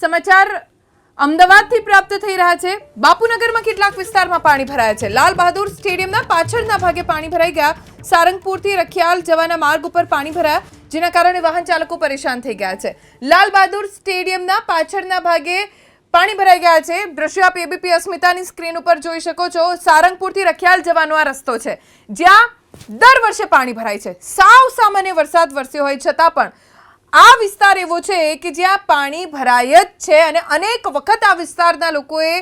સમાચાર અમદાવાદથી પ્રાપ્ત થઈ રહ્યા છે. બાપુનગરમાં કેટલાક વિસ્તારમાં પાણી ભરાયા છે. લાલ બહાદુર સ્ટેડિયમના પાછળના ભાગે પાણી ભરાઈ ગયા. સારંગપુરથી રખિયાલ જવાના માર્ગ ઉપર પાણી ભરાયા, જેના કારણે વાહન ચાલકો પરેશાન થઈ ગયા છે. લાલ બહાદુર સ્ટેડિયમના પાછળના ભાગે પાણી ભરાઈ ગયા છે. દ્રશ્ય આપ એબીપી અસ્મિતાની સ્ક્રીન ઉપર જોઈ શકો છો. સારંગપુરથી રખિયાલ જવાનો આ રસ્તો છે. જ્યાં દર વર્ષે પાણી ભરાય છે. સાવ સામાન્ય વરસાદ વરસ્યો હોય છતાં પણ આ વિસ્તાર એવો છે કે જ્યાં પાણી ભરાય જ છે અને અનેક વખત આ વિસ્તારના લોકોએ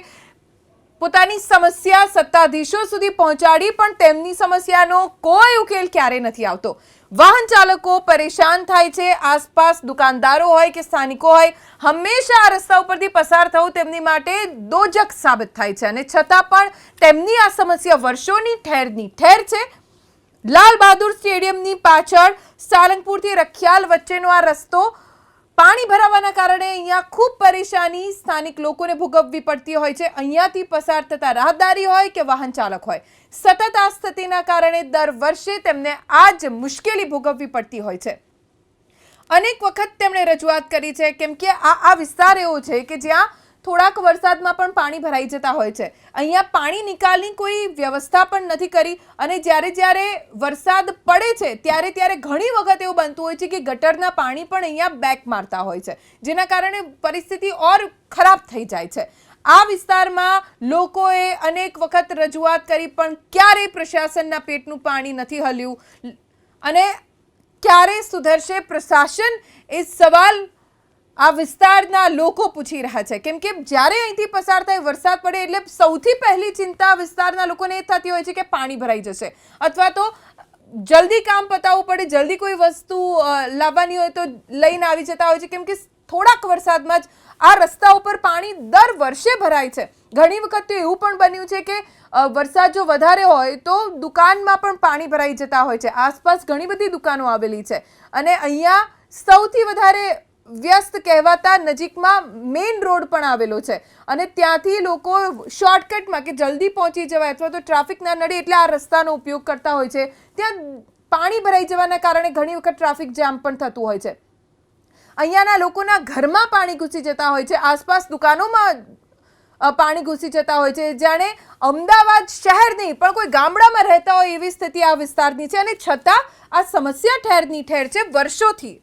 પોતાની સમસ્યા સત્તાધીશો સુધી પહોંચાડી પણ તેમની સમસ્યાનો કોઈ ઉકેલ ક્યારે નથી આવતો. વાહન ચાલકો પરેશાન થાય છે, આસપાસ દુકાનદારો હોય કે સ્થાનિકો હોય, હંમેશા આ રસ્તા ઉપરથી પસાર થવું તેમની માટે દોજક સાબિત થાય છે અને છતાં પણ તેમની આ સમસ્યા વર્ષોની ઠેરની ઠેર છે. લાલ બહાદુર સ્ટેડિયમની પાછળ સાલંગપુરથી રખિયાલ વચ્ચેનો આ રસ્તો પાણી ભરાવાના કારણે અહીંયા ખૂબ પરેશાની સ્થાનિક લોકોને ભોગવવી પડતી હોય છે. અહીંયાથી પસાર થતા રાહદારી હોય કે વાહન ચાલક હોય. સતત આ સ્થિતિના કારણે દર વર્ષે તેમને આ જ મુશ્કેલી ભોગવવી પડતી હોય છે. અનેક વખત તેમણે રજૂઆત કરી છે, કેમ કે આ આ વિસ્તાર એવો છે કે જ્યાં થોડાક વરસાદમાં પણ પાણી ભરાઈ જતા હોય છે. અહીંયા પાણી નિકાલની કોઈ વ્યવસ્થા પણ નથી કરી અને જ્યારે જ્યારે વરસાદ પડે છે, ત્યારે ત્યારે ઘણી વખત એવું બનતું હોય છે કે ગટરના પાણી પણ અહીંયા બેક મારતા હોય છે, જેના કારણે પરિસ્થિતિ ઓર ખરાબ થઈ જાય છે. આ વિસ્તારમાં લોકોએ અનેક વખત રજૂઆત કરી, પણ ક્યારેય પ્રશાસનના પેટનું પાણી નથી હલ્યું. અને ક્યારે સુધરશે પ્રશાસન એ સવાલ આ વિસ્તારના લોકો પૂછી રહ્યા છે. કેમ કે જ્યારે અહીંથી પસાર થાય, વરસાદ પડે એટલે સૌથી પહેલી ચિંતા વિસ્તારના લોકોને એ થતી હોય છે કે પાણી ભરાઈ જશે. અથવા તો જલ્દી કામ પતાવવું પડે, જલ્દી કોઈ વસ્તુ લાવવાની હોય તો લઈને આવી જતા હોય છે. કેમ કે થોડાક વરસાદમાં જ આ રસ્તા ઉપર પાણી દર વર્ષે ભરાય છે. ઘણી વખત તો એવું પણ બન્યું છે કે વરસાદ જો વધારે હોય તો દુકાનમાં પણ પાણી ભરાઈ જતા હોય છે. આસપાસ ઘણી બધી દુકાનો આવેલી છે. અને અહીંયા સૌથી વધારે વ્યસ્ત કહેવાતા નજીકમાં મેઇન રોડ પણ આવેલો છે. અને ત્યાંથી લોકો શોર્ટકટમાં કે જલ્દી પહોંચી જવાય અથવા તો ટ્રાફિક ના નડે એટલે આ રસ્તાનો ઉપયોગ કરતા હોય છે. ત્યાં પાણી ભરાઈ જવાના કારણે ઘણી વખત ટ્રાફિક જામ પણ થતું હોય છે. અહીંયાના લોકોના ઘરમાં પાણી ઘૂસી જતા હોય છે. આસપાસ દુકાનોમાં પાણી ઘૂસી જતા હોય છે. જાણે અમદાવાદ શહેર નહીં, પણ કોઈ ગામડામાં રહેતા હોય એવી સ્થિતિ આ વિસ્તારની છે. અને છતાં આ સમસ્યા ઠેરની ઠેર છે. વર્ષોથી